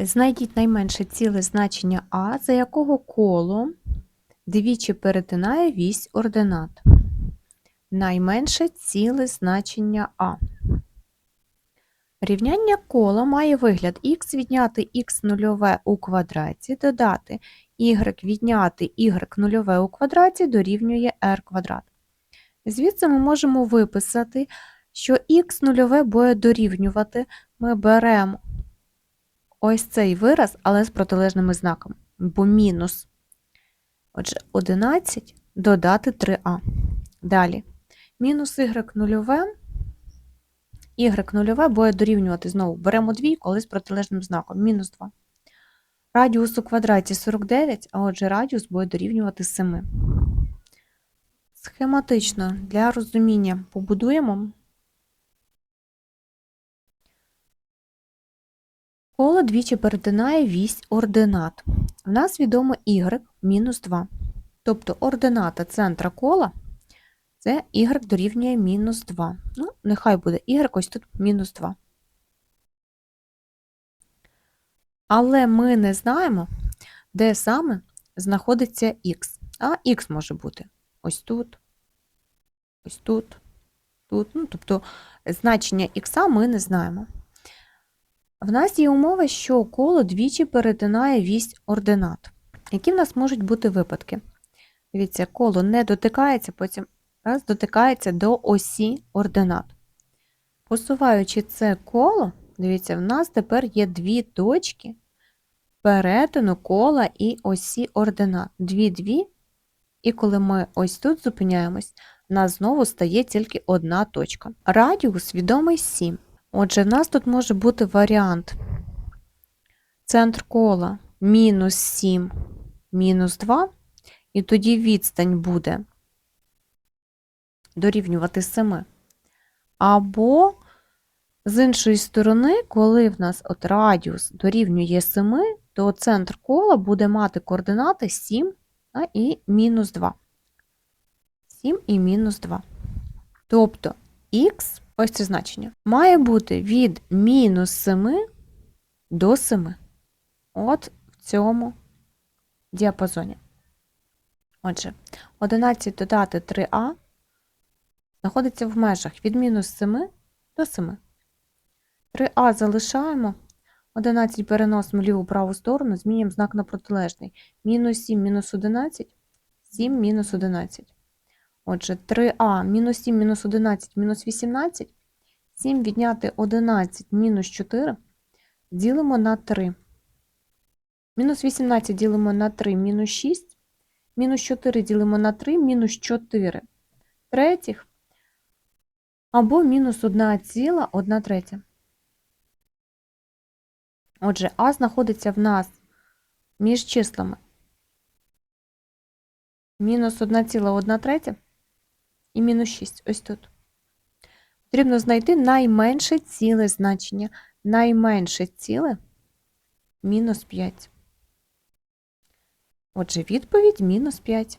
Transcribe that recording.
Знайдіть найменше ціле значення А, за якого коло двічі перетинає вісь ординат. Найменше ціле значення А. Рівняння кола має вигляд х відняти х нульове у квадраті, додати y відняти y нульове у квадраті дорівнює r квадрат. Звідси ми можемо виписати, що х нульове буде дорівнювати, ми беремо ось цей вираз, але з протилежними знаками, бо мінус. Отже, 11 додати 3а. Далі. Мінус y нульове. Y нульове буде дорівнювати знову. Беремо двійку, але з протилежним знаком. Мінус 2. Радіус у квадраті 49, а отже радіус буде дорівнювати 7. Схематично для розуміння побудуємо. Коло двічі перетинає вісь ординат. В нас відомо y мінус 2. Тобто ордината центра кола це y дорівнює мінус 2. Ну, нехай буде y ось тут мінус 2. Але ми не знаємо, де саме знаходиться х. А х може бути ось тут, ось тут, тут. Ну, тобто значення х ми не знаємо. В нас є умова, що коло двічі перетинає вісь ординат. Які в нас можуть бути випадки? Дивіться, коло не дотикається, потім раз дотикається до осі ординат. Посуваючи це коло, дивіться, в нас тепер є дві точки перетину кола і осі ординат. Дві-дві. І коли ми ось тут зупиняємось, в нас знову стає тільки одна точка. Радіус відомий 7. Отже, в нас тут може бути варіант центр кола мінус 7, мінус 2, і тоді відстань буде дорівнювати 7. Або, з іншої сторони, коли в нас от радіус дорівнює 7, то центр кола буде мати координати 7 а, і мінус 2. 7 і мінус 2. Тобто х ось це значення, має бути від мінус 7 до 7. От в цьому діапазоні. Отже, 11 додати 3а знаходиться в межах від мінус 7 до 7. 3а залишаємо. 11 переносимо ліву праву сторону, змінюємо знак на протилежний. Мінус 7 мінус 11, 7 мінус 11. Отже, 3а мінус 7 мінус 11 мінус 18. 7 відняти 11 мінус 4 ділимо на 3. Мінус 18 ділимо на 3 мінус 6. Мінус 4 ділимо на 3 мінус 4 третіх. Або мінус 1 ціла 1 третя. Отже, А знаходиться в нас між числами мінус 1,1 третя і мінус 6. Ось тут. Потрібно знайти найменше ціле значення. Найменше ціле мінус 5. Отже, відповідь мінус 5.